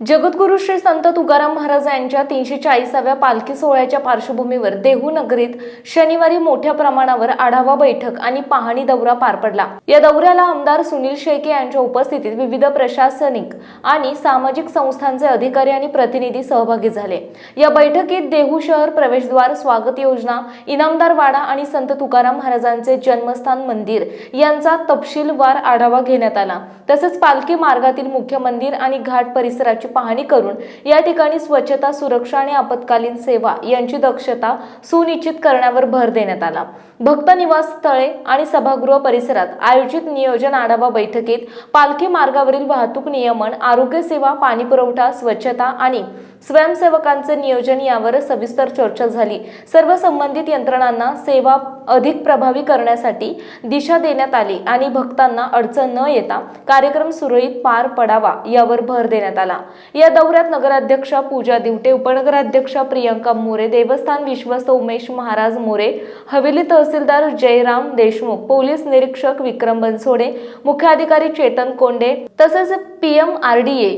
जगद्गुरु श्री संत तुकाराम महाराज यांच्या तीनशे चाळीसाव्या पालखी सोहळ्याच्या पार्श्वभूमीवर देहू नगरीत शनिवारी मोठ्या प्रमाणावर आढावा बैठक आणि पाहणी दौरा पार पडला. या दौऱ्याला आमदार सुनील शेळके यांच्या उपस्थितीत विविध प्रशासनिक आणि सामाजिक संस्थांचे अधिकारी आणि प्रतिनिधी सहभागी झाले. या बैठकीत देहू शहर प्रवेशद्वार स्वागत योजना इनामदार वाडा आणि संत तुकाराम महाराजांचे जन्मस्थान मंदिर यांचा तपशीलवार आढावा घेण्यात आला. तसेच पालखी मार्गातील मुख्य मंदिर आणि घाट परिसराची पाहणी करून या ठिकाणी स्वच्छता सुरक्षा आणि आपत्कालीन सेवा यांची दक्षता सुनिश्चित करण्यावर भर देण्यात आला. भक्त निवास स्थळे आणि सभागृह परिसरात आयोजित नियोजन आढावा बैठकीत पालखी मार्गावरील वाहतूक नियमन आरोग्य सेवा पाणी पुरवठा स्वच्छता आणि स्वयंसेवकांचे नियोजन यावर सविस्तर चर्चा झाली. सर्व संबंधित यंत्रणांना सेवा अधिक प्रभावी करण्यासाठी दिशा देण्यात आली आणि भक्तांना अडचण न येता कार्यक्रम सुरळीत पार पडावा यावर भर देण्यात आला. या दौऱ्यात नगराध्यक्षा पूजा दिवटे उपनगराध्यक्षा प्रियंका मोरे देवस्थान विश्वस्त उमेश महाराज मोरे हवेली तहसीलदार जयराम देशमुख पोलीस निरीक्षक विक्रम बनसोडे मुख्याधिकारी चेतन कोंडे तसेच PM RDA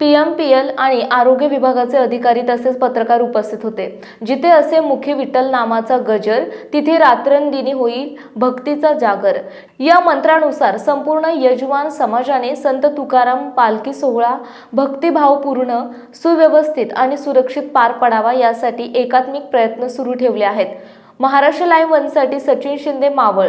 P M P L आणि आरोग्य विभागाचे अधिकारी तसेच पत्रकार उपस्थित होते. जिथे असे मुखे विठ्ठल नामाचा गजर तिथे रात्रंदिनी होईल भक्तीचा जागर. या मंत्रानुसार संपूर्ण यजमान समाजाने संत तुकाराम पालखी सोहळा भक्तिभावपूर्ण सुव्यवस्थित आणि सुरक्षित पार पडावा यासाठी एकात्मिक प्रयत्न सुरू ठेवले आहेत. महाराष्ट्र लाईव्ह वनसाठी सचिन शिंदे मावळ.